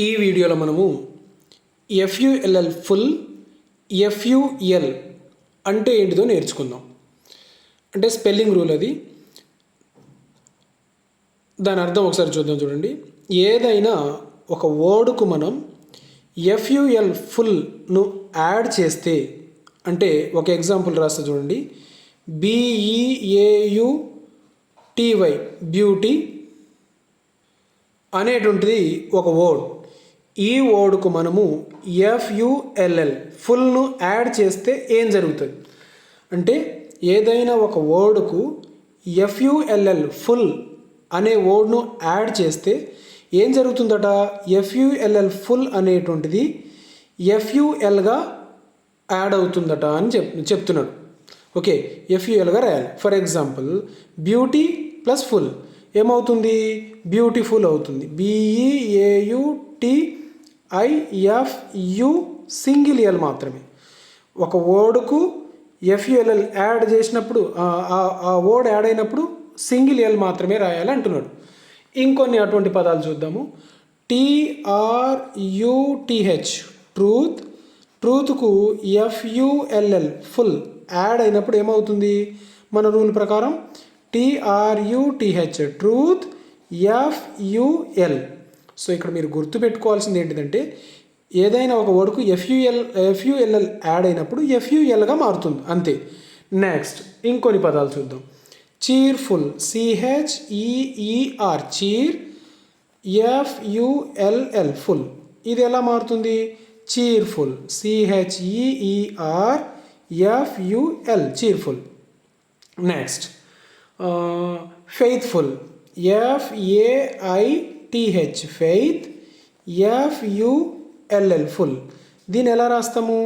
ఈ వీడియోలో మనము ఎఫ్యుఎల్ఎల్ ఫుల్ ఎఫ్యుఎల్ అంటే ఏంటిదో నేర్చుకుందాం. అంటే స్పెల్లింగ్ రూల్ అది. దాని అర్థం ఒకసారి చూద్దాం చూడండి. ఏదైనా ఒక వర్డ్కు మనం ఎఫ్యుఎల్ ఫుల్ను యాడ్ చేస్తే అంటే ఒక ఎగ్జాంపుల్ రాస్తా చూడండి. బీఈఏయుటివై బ్యూటీ అనేటువంటిది ఒక వర్డ్. ఈ వర్డ్కు మనము ఎఫ్యుఎల్ఎల్ ఫుల్ను యాడ్ చేస్తే ఏం జరుగుతుంది? అంటే ఏదైనా ఒక వర్డ్కు ఎఫ్యుఎల్ఎల్ ఫుల్ అనే వర్డ్ను యాడ్ చేస్తే ఏం జరుగుతుందట? ఎఫ్యుఎల్ఎల్ ఫుల్ అనేటువంటిది ఎఫ్యుఎల్గా యాడ్ అవుతుందట అని చెప్ చెప్తున్నాడు. ఓకే ఎఫ్యుఎల్గా రాయాలి. For example beauty plus full. ఏమవుతుంది? బ్యూటిఫుల్ అవుతుంది. B E A U T I F U single L మాత్రమే. ఒక వర్డ్కు ఎఫ్యుఎల్ఎల్ యాడ్ చేసినప్పుడు ఆ- ఆ- ఆ వర్డ్ యాడ్ అయినప్పుడు సింగిల్ ఎల్ మాత్రమే రాయాలి అంటున్నాడు. ఇంకొన్ని అటువంటి పదాలు చూద్దాము. T R U T H truth. ట్రూత్కు F U L L full add అయినప్పుడు ఏమవుతుంది? మన రూల్ ప్రకారం టిఆర్యుటిహెచ్ ట్రూత్ ఎఫ్యుఎల్ సో ఇక్కడ మీరు గుర్తుపెట్టుకోవాల్సింది ఏంటిదంటే ఏదైనా ఒక వర్డ్కు ఎఫ్యుఎల్ ఎఫ్యుఎల్ఎల్ యాడ్ అయినప్పుడు ఎఫ్యుఎల్గా మారుతుంది అంతే. నెక్స్ట్ ఇంకొన్ని పదాలు చూద్దాం. Cheerful C H E E R cheer F U L L full ఇది ఎలా మారుతుంది? Cheerful C H E E R F U L cheerful next faithful T H faith F U L L full దీన్ని ఎలా రాస్తాము?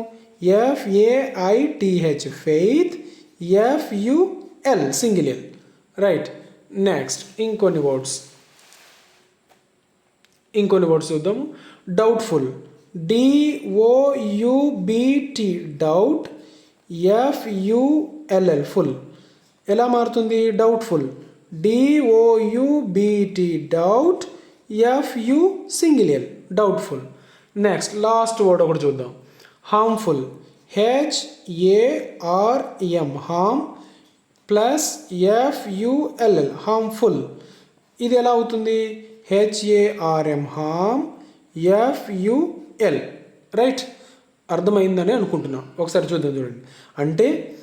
F A I T H faith F U L single L right next ఇంకొన్ని words ఇంకొన్ని words చూద్దాము doubtful D O U B T doubt F U L L full ఎలా మారుతుంది? Doubtful D O U B T doubt F U single L doubtful next last word ఒకటి చూద్దాం. Harmful H A R M harm plus F U L L harmful ఇది ఎలా అవుతుంది? హెచ్ఏఆర్ఎం హామ్ ఎఫ్యుఎల్ right అర్థమైందని అనుకుంటున్నాం. ఒకసారి చూద్దాం చూడండి. అంటే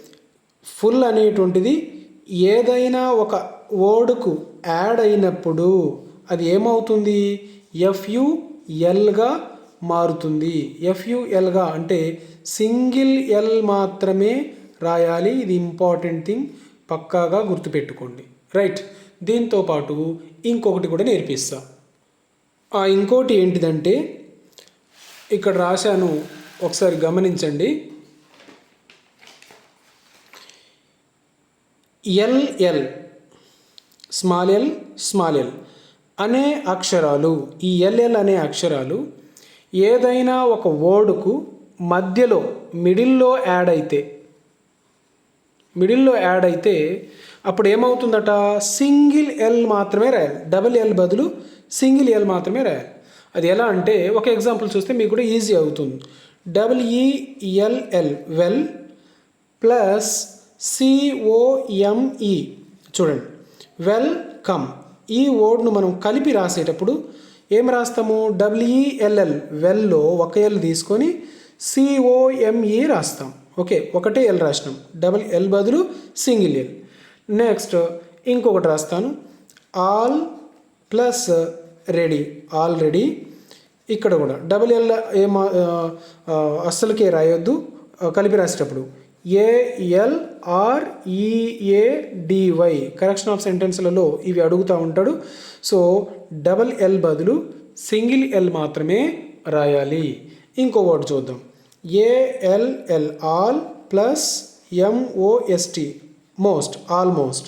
ఫుల్ అనేటువంటిది ఏదైనా ఒక వర్డ్కు యాడ్ అయినప్పుడు అది ఏమవుతుంది? ఎఫ్యుఎల్గా మారుతుంది. ఎఫ్యుఎల్గా అంటే సింగిల్ ఎల్ మాత్రమే రాయాలి. ఇది ఇంపార్టెంట్ థింగ్. పక్కాగా గుర్తుపెట్టుకోండి. రైట్. దీంతో పాటు ఇంకొకటి కూడా నేర్పిస్తా. ఆ ఇంకోటి ఏంటిదంటే ఇక్కడ రాశాను. ఒకసారి గమనించండి. L L small L small L అనే అక్షరాలు ఈ ఎల్ఎల్ అనే అక్షరాలు ఏదైనా ఒక వర్డ్కు మధ్యలో మిడిల్లో యాడ్ అయితే మిడిల్లో యాడ్ అయితే అప్పుడు ఏమవుతుందట? సింగిల్ ఎల్ మాత్రమే రాయాలి. డబుల్ ఎల్ బదులు సింగిల్ ఎల్ మాత్రమే రాయాలి. అది ఎలా అంటే ఒక ఎగ్జాంపుల్ చూస్తే మీకు కూడా ఈజీ అవుతుంది. W E L L well plus C O M E చూడండి. Well come. ఈ వర్డ్ను మనం కలిపి రాసేటప్పుడు ఏం రాస్తాము? డబ్ల్యూఈఎల్ఎల్ వెల్లో ఒక ఎల్ తీసుకొని సిఓఎంఈ రాస్తాం. ఓకే ఒకటే ఎల్ రాసినాం. డబుల్ ఎల్ బదులు సింగిల్ ఎల్. నెక్స్ట్ ఇంకొకటి రాస్తాను. ఆల్ ప్లస్ రెడీ ఆల్రెడీ ఇక్కడ కూడా డబుల్ ఎల్ ఏమా అస్సలకే రాయొద్దు. కలిపి రాసేటప్పుడు ఏఎల్ఆర్ఈఏడివై కరెక్షన్ ఆఫ్ సెంటెన్స్లలో ఇవి అడుగుతూ ఉంటాడు. సో డబల్ ఎల్ బదులు సింగిల్ ఎల్ మాత్రమే రాయాలి. ఇంకో వర్డ్ చూద్దాం. A L L all plus M O S T most almost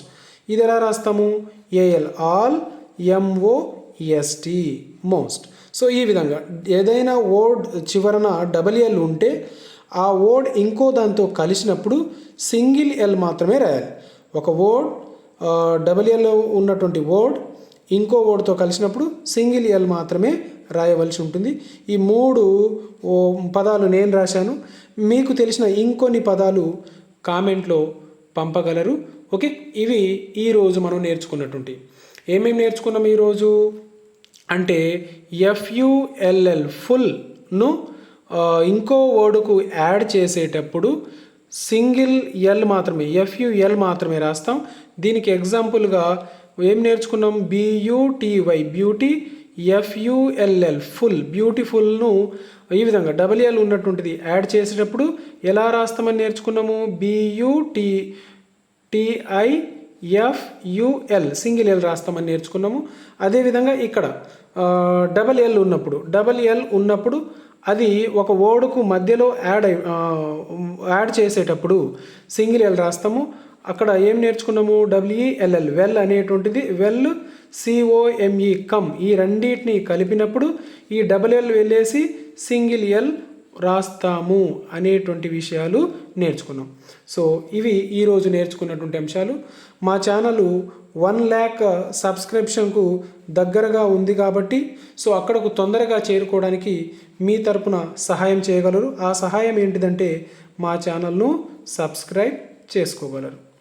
ఇది ఎలా రాస్తాము? A L all M O S T most so ఈ విధంగా ఏదైనా వర్డ్ చివరన డబల్ ఎల్ ఉంటే ఆ వర్డ్ ఇంకో దాంతో కలిసినప్పుడు సింగిల్ ఎల్ మాత్రమే రాయాలి. ఒక వర్డ్ డబల్ ఎల్ ఉన్నటువంటి వర్డ్ ఇంకో వర్డ్తో కలిసినప్పుడు సింగిల్ ఎల్ మాత్రమే రాయవలసి ఉంటుంది. ఈ మూడు పదాలు నేను రాశాను. మీకు తెలిసిన ఇంకొన్ని పదాలు కామెంట్లో పంపగలరు. ఓకే ఇవి ఈరోజు మనం నేర్చుకున్నటువంటి. ఏమేమి నేర్చుకున్నాం ఈరోజు అంటే ఎఫ్యుఎల్ఎల్ ఫుల్ను ఇంకో వర్డ్కు యాడ్ చేసేటప్పుడు సింగిల్ ఎల్ మాత్రమే ఎఫ్యుఎల్ మాత్రమే రాస్తాం. దీనికి ఎగ్జాంపుల్గా ఏం నేర్చుకున్నాం? B U T Y beauty F U L L full బ్యూటిఫుల్ను ఈ విధంగా డబల్ ఎల్ ఉన్నటువంటిది యాడ్ చేసేటప్పుడు ఎలా రాస్తామని నేర్చుకున్నాము? బియుటి టిఐఎఫ్యుఎల్ సింగిల్ ఎల్ రాస్తామని నేర్చుకున్నాము. అదేవిధంగా ఇక్కడ డబల్ ఎల్ ఉన్నప్పుడు డబల్ ఎల్ ఉన్నప్పుడు అది ఒక ఓడుకు మధ్యలో యాడ్ యాడ్ చేసేటప్పుడు సింగిల్ ఎల్ రాస్తాము. అక్కడ ఏం నేర్చుకున్నాము? W E L L well అనేటువంటిది. Well C O M E come ఈ రెండింటిని కలిపినప్పుడు ఈ డబల్ ఎల్ వెళ్ళేసి సింగిల్ ఎల్ రాస్తాము అనేటువంటి విషయాలు నేర్చుకున్నాం. సో ఇవి ఈరోజు నేర్చుకున్నటువంటి అంశాలు. మా ఛానల్ వన్ ల్యాక్ సబ్స్క్రిప్షన్కు దగ్గరగా ఉంది కాబట్టి సో అక్కడకు తొందరగా చేరుకోవడానికి మీ తరపున సహాయం చేయగలరు. ఆ సహాయం ఏంటిదంటే మా ఛానల్ను సబ్స్క్రైబ్ చేసుకోగలరు.